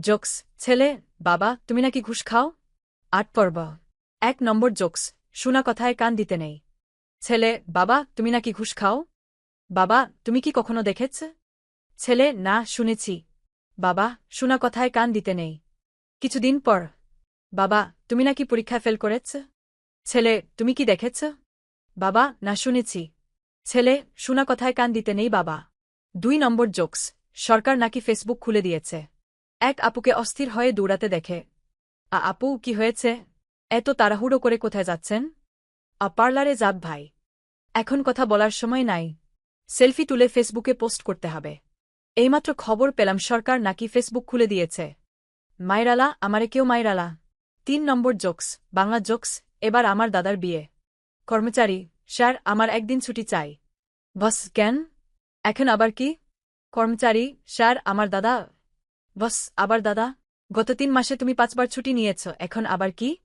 Jokes, ছেলে, বাবা, তুমি নাকি ঘুষ খাও? আট পর্ব। এক নম্বর জোকস, শোনা কথায় কান দিতে নেই। ছেলে, বাবা, তুমি নাকি ঘুষ খাও? বাবা, তুমি কি কখনো দেখেছ? ছেলে, না, শুনেছি। বাবা, শোনা কথায় কান দিতে নেই। কিছুদিন পর। বাবা, তুমি নাকি পরীক্ষা ফেল করেছ? ছেলে, তুমি কি দেখেছ? বাবা, না, শুনেছি। ছেলে, শোনা কথায় কান দিতে নেই বাবা। দুই নম্বর জোকস, সরকার নাকি ফেসবুক খুলে দিয়েছে। এক আপুকে অস্থির হয়ে দৌড়াতে দেখে। আ, আপু, কি হয়েছে? এত তাড়াহুড়ো করে কোথায় যাচ্ছেন? আ, পার্লারে যাব ভাই। এখন কথা বলার সময় নাই। সেলফি তুলে ফেসবুকে পোস্ট করতে হবে। এইমাত্র খবর পেলাম সরকার নাকি ফেসবুক খুলে দিয়েছে। মাইরালা, আমারে কেউ মাইরালা। তিন নম্বর জোকস, বাংলা জোকস, এবার আমার দাদার বিয়ে। কর্মচারী, স্যার, আমার একদিন ছুটি চাই। বস, কেন? এখন আবার কি? কর্মচারী, স্যার, আমার দাদা বস, আবার দাদা, গত তিন মাসে তুমি পাঁচবার ছুটি নিয়েছ, এখন আবার কি?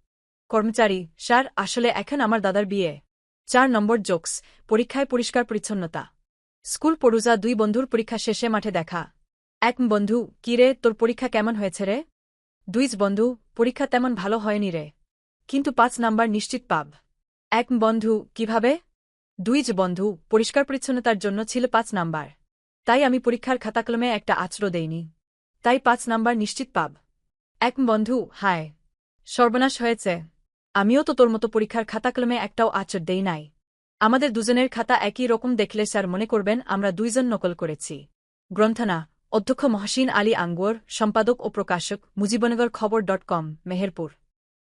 কর্মচারী, স্যার, আসলে এখন আমার দাদার বিয়ে। চার নম্বর জোকস, পরীক্ষায় পরিষ্কার পরিচ্ছন্নতা। স্কুল পড়ুজা দুই বন্ধুর পরীক্ষা শেষে মাঠে দেখা। এক, বন্ধু, কি রে, তোর পরীক্ষা কেমন হয়েছে রে? দুইজ বন্ধু, পরীক্ষা তেমন ভালো হয়নি রে। কিন্তু পাঁচ নাম্বার, নিশ্চিত পাব। এক, বন্ধু, কীভাবে? দুইজ বন্ধু, পরিষ্কার পরিচ্ছন্নতার জন্য ছিল পাঁচ নাম্বার। তাই আমি পরীক্ষার খাতাকলমে একটা আচরো দেইনি। তাই পাঁচ নাম্বার নিশ্চিত পাব। এক, বন্ধু হায় সর্বনাশ হয়েছে। আমিও তো তোর মতো পরীক্ষার খাতা কলমে একটাও আচর দেই নাই। আমাদের দুজনের খাতা একই রকম দেখলে স্যার মনে করবেন আমরা দুইজন নকল করেছি। গ্রন্থনা, অধ্যক্ষ মহাসিন আলী আঙ্গুর, সম্পাদক ও প্রকাশক, মুজিবনগর খবর ডট কম, মেহেরপুর।